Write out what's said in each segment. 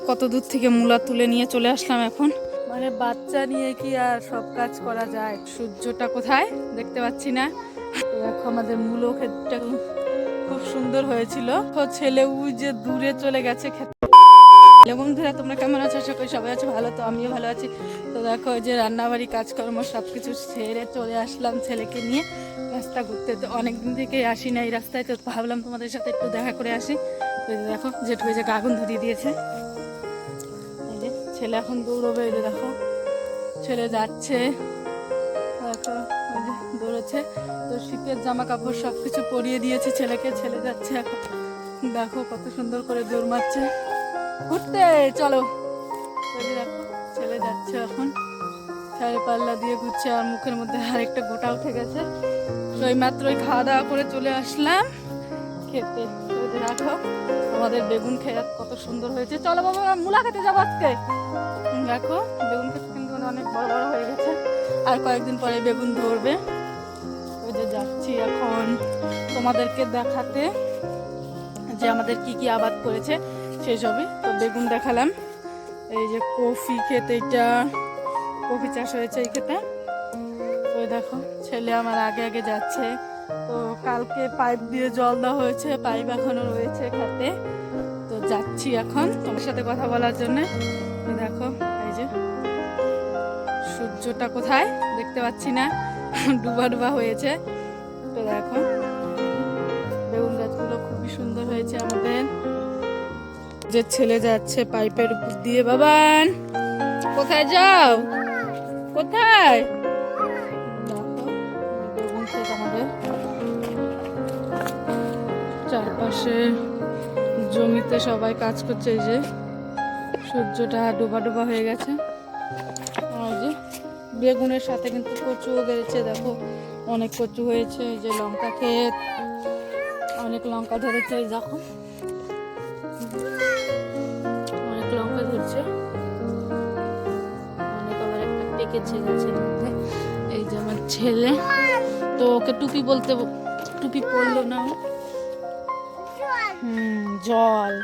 কত দূর থেকে মূলা তুলে নিয়ে চলে আসলাম এখন। মানে বাচ্চা নিয়ে কি আর সব কাজ করা যায়? সূর্যটা কোথায়? দেখতে পাচ্ছি না। দেখো আমাদের মূলো ক্ষেতটা খুব সুন্দর হয়েছিল। তো ছেলে উই যে দূরে চলে গেছে হ্যালো বন্ধুরা তোমরা কেমন আছো? আশা করি সবাই আছো ভালো তো আমিও ভালো আছি। তো দেখো ওই যে রান্নাবাড়ি কাজকর্ম সব কিছু সেরে চলে আসলাম ছেলেকে নিয়ে। রাস্তা ঘুরতে তো অনেকদিন থেকে আসি না এই রাস্তায় তো ভাবলাম তোমাদের সাথে একটু দেখা করে আসি। তো যে দেখো এই যে আগুন ধরিয়ে দিয়েছে। ছেলে এখন দৌড়বে, এই দেখো। ছেলে যাচ্ছে, দেখো ওই যে দৌড়েছে। তো শীতের জামা কাপড় সব কিছু পরিয়ে দিয়েছে ছেলেকে, ছেলে যাচ্ছে এখন। দেখো কত সুন্দর করে দৌড় মারছে। ঘুরতে, চলো। দেখো, ছেলে যাচ্ছে এখন। চারি পাল্লা দিয়ে ঘুরছে, আর মুখের মধ্যে আরেকটা গোটা উঠে গেছে। তো এই মাত্রই খাওয়া দাওয়া করে চলে আসলাম। খেতে দেখো আমাদের বেগুন খেয়ে কত সুন্দর হয়েছে। চলো বাবা মূলা খেতে যাব আজকে। দেখো, বেগুন খেতে কিন্তু অনেক বড় বড় হয়ে গেছে। আর কয়েকদিন পরে বেগুন ধরবে। ওই যে যাচ্ছি এখন তোমাদেরকে দেখাতে যে আমাদের কি কি আবাদ করেছে, সেই সবই। তো বেগুন দেখালাম। এই যে কফি ক্ষেত এইটা, কফি চাষ হয়েছে এই ক্ষেতে। ওই দেখো, ছেলে আমার আগে আগে যাচ্ছে। তো কালকে পাইপ দিয়ে জল দেওয়া হয়েছে, পাইপ এখনও রয়েছে খেতে যাচ্ছি এখন তোমার সাথে কথা বলার জন্য। দেখো, এই যে সূর্যটা কোথায়? দেখতে পাচ্ছি না, ডুবা ডুবা হয়েছে। তো দেখো, বেগুন গাছগুলো খুবই সুন্দর হয়েছে আমাদের। যে ছেলে যাচ্ছে পাইপের উপর দিয়ে, বাবান, কোথায় যাও? কোথায়? আমাদের। চারপাশে জমিতে সবাই কাজ করছে, এই যে সূর্যটা ডোবা ডোবা হয়ে গেছে। আর যে বেগুনের সাথে কিন্তু কচুও বেড়েছে, দেখো অনেক কচু হয়েছে, এই যে লঙ্কা ক্ষেত, অনেক লঙ্কা ধরেছে, এই দেখো। অনেক লঙ্কা ধরছে। অনেক আবার একটা পেকেছে গাছের এই যে আমার ছেলে। তো ওকে টুপি বলতে, টুপি পরলো না। জল।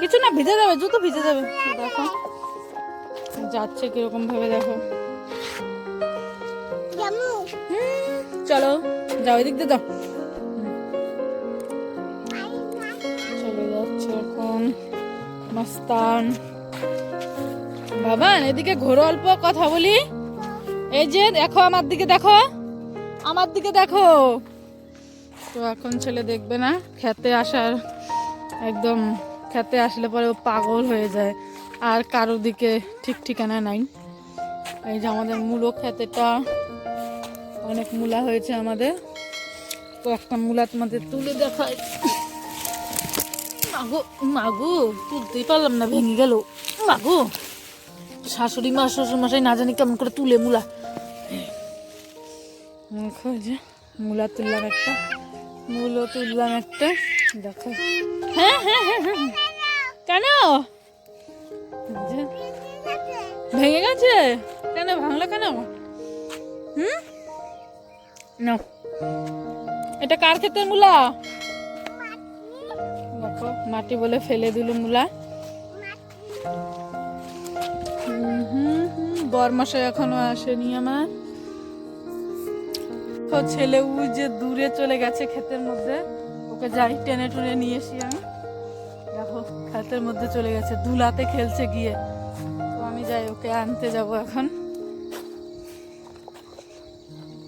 কিছু না, ভিজে যাবে, জুতো ভিজে যাবে। দেখো। যাচ্ছে কীরকম ভাবে, দেখো। চলো, যাও এদিক দিয়ে যাও। চলে যাচ্ছে এখন মস্তান। বাবান, এদিকে ঘোরো, অল্প কথা বলি। এই যে, দেখো আমার দিকে, দেখো। আমার দিকে দেখো। তো এখন ছেলে দেখবে না, খেতে আসার একদম খেতে আসলে পরে ও পাগল হয়ে যায়। আর কারোর দিকে ঠিক ঠিকানা নাই। এই যে আমাদের মূলো খেতেটা অনেক মূলা হয়েছে আমাদের। তো একটা মূলা তোমাদের তুলে দেখায় মাগো মাগো, তুলতেই পারলাম না, ভেঙে গেল। মাগো, শাশুড়ি মা শ্বশুর মশাই না জানি কেমন করে তুলে মূলা। দেখো যে মূলা তুললাম একটা, মূলো তুললাম একটা, দেখো। হ্যাঁ হ্যাঁ হ্যাঁ কেন? ভেঙে গেছে? কেন, ভাঙলো কেন? হুম? এটা কার ক্ষেতের মূলা? দেখো, মাটি বলে ফেলে দিল মূলা। বরমশাই এখনও আসেনি আমার। তো ছেলে উই যে দূরে চলে গেছে ক্ষেতের মধ্যে, ওকে যাই টেনে টুনে নিয়ে এসি আমি। দেখো, ক্ষেতের মধ্যে চলে গেছে, দুলাতে খেলছে গিয়ে। তো আমি যাই, ওকে আনতে যাব এখন।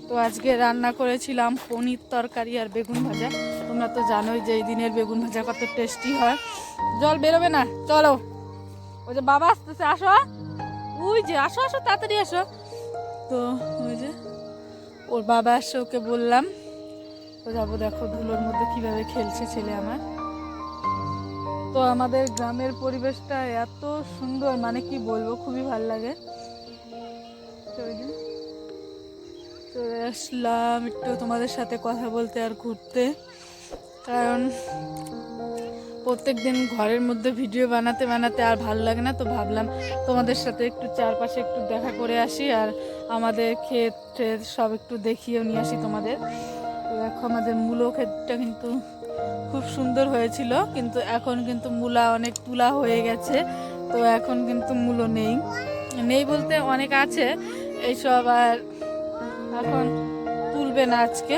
তো আজকে রান্না করেছিলাম পনির তরকারি আর বেগুন ভাজা। তোমরা তো জানোই যে এই দিনের বেগুন ভাজা কত টেস্টি হয়। জল বেরোবে না, চলো। ওই যে বাবা আসতেছে, আসো। ওই যে, আসো আসো, তাড়াতাড়ি আসো। তো ওই যে ওর বাবা আসে, ওকে বললাম, তো যাব দেখো ধুলোর মধ্যে কীভাবে খেলছে ছেলে আমার। তো আমাদের গ্রামের পরিবেশটা এত সুন্দর মানে কি বলব, খুবই ভালো লাগে। চলে আসলাম একটু তোমাদের সাথে কথা বলতে আর ঘুরতে, কারণ প্রত্যেক দিন ঘরের মধ্যে ভিডিও বানাতে বানাতে আর ভালো লাগে না, তো ভাবলাম তোমাদের সাথে একটু চারপাশে একটু দেখা করে আসি আর আমাদের ক্ষেত সব একটু দেখিয়েও নিয়ে আসি তোমাদের। দেখো আমাদের মূলো ক্ষেতটা কিন্তু খুব সুন্দর হয়েছিল, কিন্তু এখন কিন্তু মূলা অনেক তুলা হয়ে গেছে, তো এখন কিন্তু মূলো নেই। নেই বলতে অনেক আছে, এইসব আর এখন তুলবে না আজকে।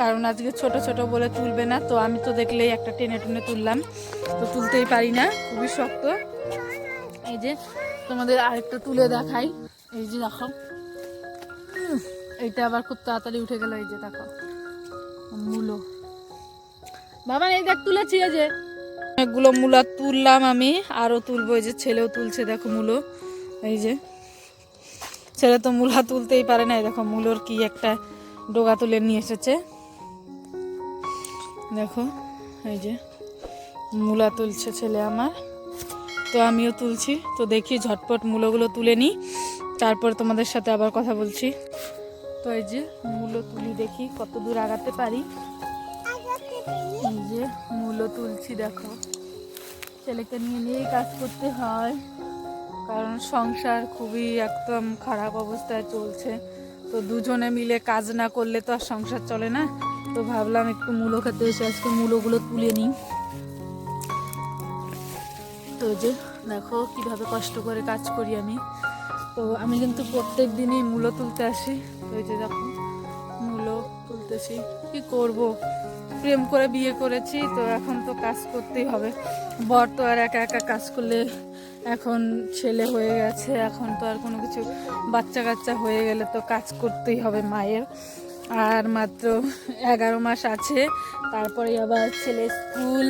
কারণ আজকে ছোট ছোট বলে তুলবে না, তো আমি তো দেখলেই একটা টেনে টেনে তুললাম। তো তুলতেই পারি না, খুবই শক্ত। এই যে তোমাদের আরেকটা তুলে দেখাই। এই যে দেখো। এইটা আবার খুব তাড়াতাড়ি উঠে গেল, এই যে দেখো। মূলো। বাবা, এই দেখ, তুলেছি এই যে। অনেকগুলো মূলা তুললাম আমি, আরও তুলবো, এই যে ছেলেও তুলছে, দেখো মূলো। এই যে। ছেলে তো মূলা তুলতেই পারে না, এই দেখো মূলোর কি একটা ডোগা তুলে নিয়ে এসেছে। দেখো, এই যে মূলা তুলছে ছেলে আমার। তো আমিও তুলছি, তো দেখি ঝটপট মূলগুলো তুলে নিই। তারপর তোমাদের সাথে আবার কথা বলছি। তো এই যে মূলো তুলি দেখি, কত দূর আগাতে পারি। এই যে মূলো তুলছি, দেখো। ছেলেকে নিয়ে নিয়েই কাজ করতে হয়, কারণ সংসার খুবই একদম খারাপ অবস্থায় চলছে। তো দুজনে মিলে কাজ না করলে তো আর সংসার চলে না। তো ভাবলাম একটু মূলো খেতে এসে আজকে মূলোগুলো তুলে নিই। তো যে দেখো কীভাবে কষ্ট করে কাজ করি আমি। তো আমি কিন্তু প্রত্যেক দিনই মূলো তুলতে আসি। তো যে দেখো মূলো তুলতেছি। কি করব? প্রেম করে বিয়ে করেছি, তো এখন তো কাজ করতেই হবে। বর তো আর একা একা কাজ করলে এখন ছেলে হয়ে গেছে, এখন তো আর কোনো কিছু বাচ্চা কাচ্চা হয়ে গেলে তো কাজ করতেই হবে মায়ের। আর মাত্র এগারো মাস আছে। তারপরে আবার ছেলে স্কুল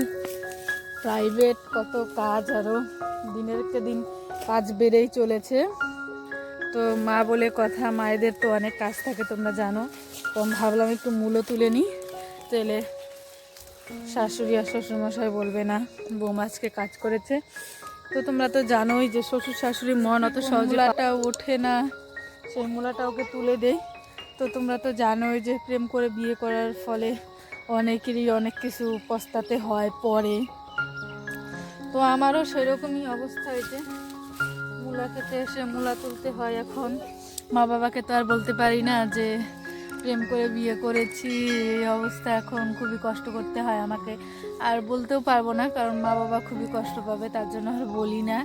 প্রাইভেট কত কাজ আরও দিনের কে দিন কাজ বেড়েই চলেছে। তো মা বলে কথা মায়েদের তো অনেক কাজ থাকে তোমরা জানো। তো ভাবলাম একটু মূল্য তুলে নিই। তেলে শাশুড়ি আর শ্বশুরমশাই বলবে না বৌমা আজকে কাজ করেছে। তো তোমরা তো জানোই যে শ্বশুর শাশুড়ির মন অত সহজে ওঠে না। সেই মূলাটা ওকে তুলে দেই। তো তোমরা তো জানোই যে প্রেম করে বিয়ে করার ফলে অনেকেরই অনেক কিছু পস্তাতে হয় পরে তো আমারও সেরকমই অবস্থা হয়েছে। মূলা খেতে এসে মূলা তুলতে হয় এখন। মা বাবাকে তো আর বলতে পারি না যে প্রেম করে বিয়ে করেছি, এই অবস্থা এখন খুবই কষ্ট করতে হয় আমাকে। আর বলতেও পারব না, কারণ মা বাবা খুবই কষ্ট পাবে, তার জন্য আর বলি না।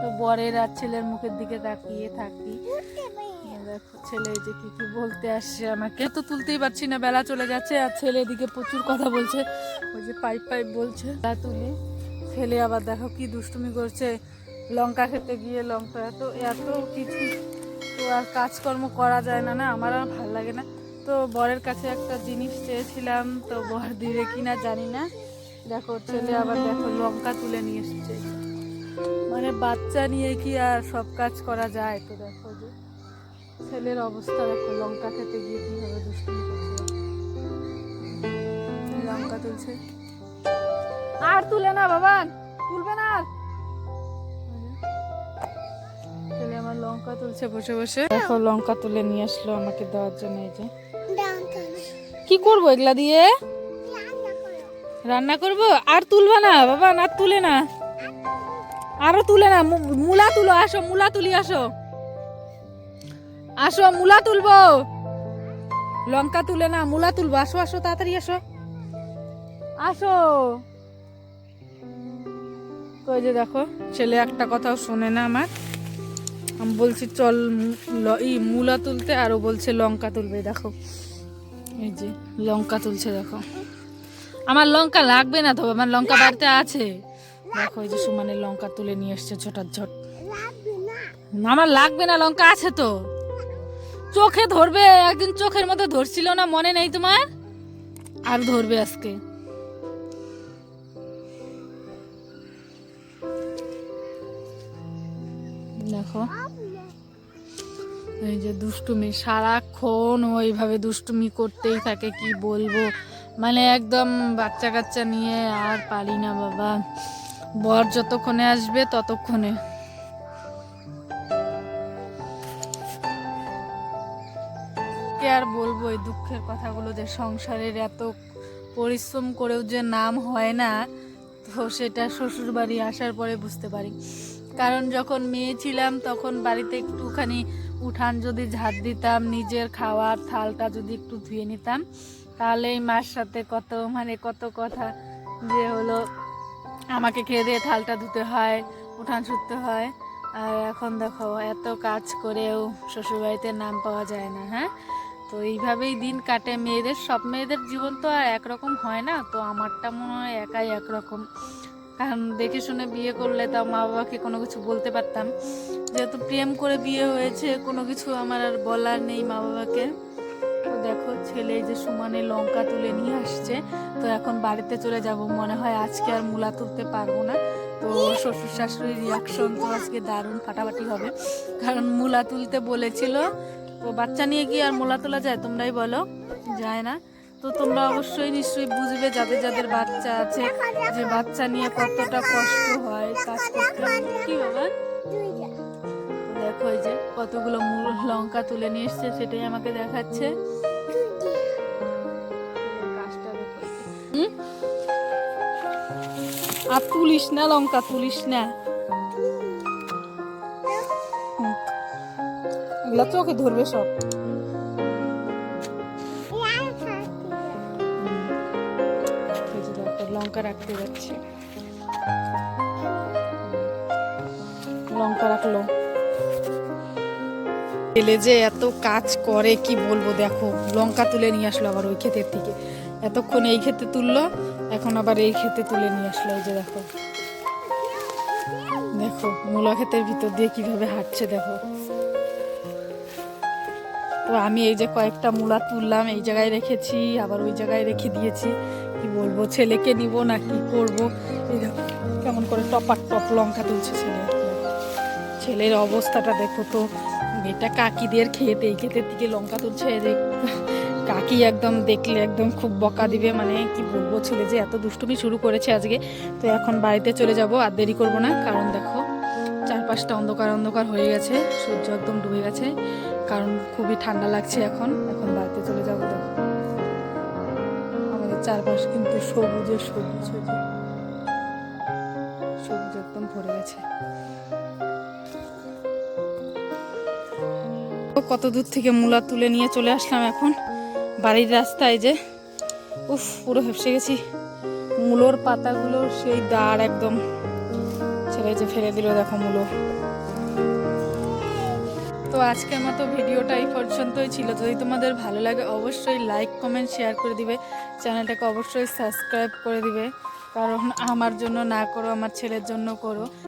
তো বরের আর ছেলের মুখের দিকে তাকিয়ে থাকি। দেখো, ছেলে যে কি কি বলতে আসছে আমাকে। তো তুলতেই পারছি না, বেলা চলে যাচ্ছে আর ছেলে এদিকে প্রচুর কথা বলছে। ওই যে পাইপ পাইপ বলছে। তা তুলি ছেলে আবার দেখো কি দুষ্টুমি করছে। লঙ্কা খেতে গিয়ে লঙ্কা এত এত কিছু তো আর কাজকর্ম করা যায় না না? আমার আর ভালো লাগে না। তো বরের কাছে একটা জিনিস চেয়েছিলাম, তো বর দিবে কিনা জানি না। দেখো ছেলে আবার দেখো লঙ্কা তুলে নিয়ে এসছে। মানে বাচ্চা নিয়ে কি আর সব কাজ করা যায় তো দেখো যে। ছেলের অবস্থা দেখো লঙ্কা খেতে গিয়ে কীভাবে দুষ্টুমি করছে। লঙ্কা তুলছে। আর তুলে না বাবা তুলবে না আর। ছেলে আমার লঙ্কা তুলছে বসে বসে। দেখো লঙ্কা তুলে নিয়ে আসলো আমাকে দেওয়ার জন্য এই যে। কি করব এগুলা দিয়ে? রান্না করব? আর তুলবা না বাবা না তুলে না। আরও তুলে না মূলা তুলো আসো মূলা তুলি আসো। আসো, মূলা তুলবো। লঙ্কা তুলে না, মূলা তুলবো। আসো আসো, তাড়াতাড়ি আসো। আসো। তো যে দেখো, ছেলে একটা কথাও শোনে না আমার। আমি বলছি, চল ই মূলা তুলতে আরও বলছে, লঙ্কা তুলবে, দেখো। এই যে, লঙ্কা তুলছে, দেখো। আমার লঙ্কা লাগবে না তো, আমার লঙ্কা বাড়িতে আছে। দেখো, এই যে সুমানের লঙ্কা তুলে নিয়ে এসছে ঝটার ঝট আমার লাগবে না, লঙ্কা আছে তো। চোখে ধরবে, একদিন চোখের মধ্যে ধরছিল না, মনে নেই তোমার? আর ধরবে আজকে। দেখো, এই যে দুষ্টুমি, সারাক্ষণ ওইভাবে দুষ্টুমি করতেই থাকে, কি বলব? মানে একদম বাচ্চা কাচ্চা নিয়ে আর পারি না বাবা। বর যতক্ষণে আসবে ততক্ষণে। কে আর বলব এই দুঃখের কথাগুলো যে সংসারের এত পরিশ্রম করেও যে নাম হয় না, তো সেটা শ্বশুর বাড়ি আসার পরে বুঝতে পারি। কারণ যখন মেয়ে ছিলাম তখন বাড়িতে একটুখানি উঠান যদি ঝাড় দিতাম, নিজের খাওয়ার থালটা যদি একটু ধুয়ে নিতাম, তাহলে এই মার সাথে কত মানে কত কথা যে হলো, আমাকে খেয়ে দিয়ে থালটা ধুতে হয়, উঠান ছুটতে হয়। আর এখন দেখো, এত কাজ করেও শ্বশুরবাড়িতে নাম পাওয়া যায় না হ্যাঁ? তো এইভাবেই দিন কাটে। মেয়েদের সব, মেয়েদের জীবন তো আর একরকম হয় না, তো আমারটা মনে হয় একাই একরকম। কারণ দেখে শুনে বিয়ে করলে তাও মা বাবাকে কোনো কিছু বলতে পারতাম। যেহেতু প্রেম করে বিয়ে হয়েছে, কোনো কিছু আমার আর বলার নেই মা বাবাকে। তো দেখো, ছেলে যে সুমানে লঙ্কা তুলে নিয়ে আসছে, তো এখন বাড়িতে চলে যাব। মনে হয় আজকে আর মূলা তুলতে পারব না। তো শ্বশুর শাশুড়ির রিয়াকশন তো আজকে দারুণ ফাটাফাটি হবে। কারণ মূলা তুলতে বলেছিল তো বাচ্চা নিয়ে কি আর মোলা তোলা যায়, তোমরাই বলো, যায় না। তো তোমরা অবশ্যই নিশ্চয়ই বুঝবে যাদের যাদের বাচ্চা আছে, যে বাচ্চা নিয়ে কতটা কষ্ট হয়, কাজ করতে কি বাবা দেখো এই যে কতগুলো মূল লঙ্কা তুলে নিয়ে এসছে, সেটাই আমাকে দেখাচ্ছে? আর তুলিস না, লঙ্কা তুলিস না। এগুলা চোখে ধরবে সব। লঙ্কা রাখতে যাচ্ছি। লঙ্কা রাখল। ছেলে যে এত কাজ করে, কি বলব দেখো, লঙ্কা তুলে নিয়ে আসলো আবার ওই ক্ষেতের থেকে। এতক্ষণ এই ক্ষেতে তুললো, এখন আবার এই ক্ষেতে তুলে নিয়ে আসলো যে দেখো। দেখো, মূলা ক্ষেতের ভিতর দিয়ে কীভাবে হাঁটছে দেখো। তো আমি এই যে কয়েকটা মূলা তুললাম, এই জায়গায় রেখেছি, আবার ওই জায়গায় রেখে দিয়েছি। কি বলব, ছেলেকে নিব না, কি করব? কেমন করে টপার টপ লঙ্কা তুলছে ছেলে। ছেলের অবস্থাটা দেখো তো এটা কাকিদের ক্ষেত এই ক্ষেতের দিকে লঙ্কা তুলছে কাকি একদম দেখলে একদম খুব বকা দিবে মানে কি বলব, ছেলে যে এত দুষ্টুমি শুরু করেছে আজকে। তো এখন বাড়িতে চলে যাব, আর দেরি করব না, কারণ দেখো, চারপাশটা অন্ধকার অন্ধকার হয়ে গেছে, সূর্য একদম ডুবে গেছে। কারণ খুবই ঠান্ডা লাগছে এখন। এখন বাড়িতে চলে যাব দেখো আমাদের চারপাশ কিন্তু সবুজে সবুজ হয়েছে সবুজ একদম ভরে গেছে। কত দূর থেকে মূলা তুলে নিয়ে চলে আসলাম এখন। বাড়ির রাস্তায় যে, উফ, পুরো হেপসে গেছি। মূলোর পাতাগুলো সেই দাঁড় একদম। ছেড়ে যে ফেলে দিল, দেখো মূলো। তো আজকে আমার তো ভিডিওটা এই পর্যন্তই ছিল। যদি তোমাদের ভালো লাগে, অবশ্যই লাইক কমেন্ট শেয়ার করে দিবে। চ্যানেলটাকে অবশ্যই সাবস্ক্রাইব করে দিবে। কারণ আমার জন্য না করো, আমার ছেলের জন্য করো।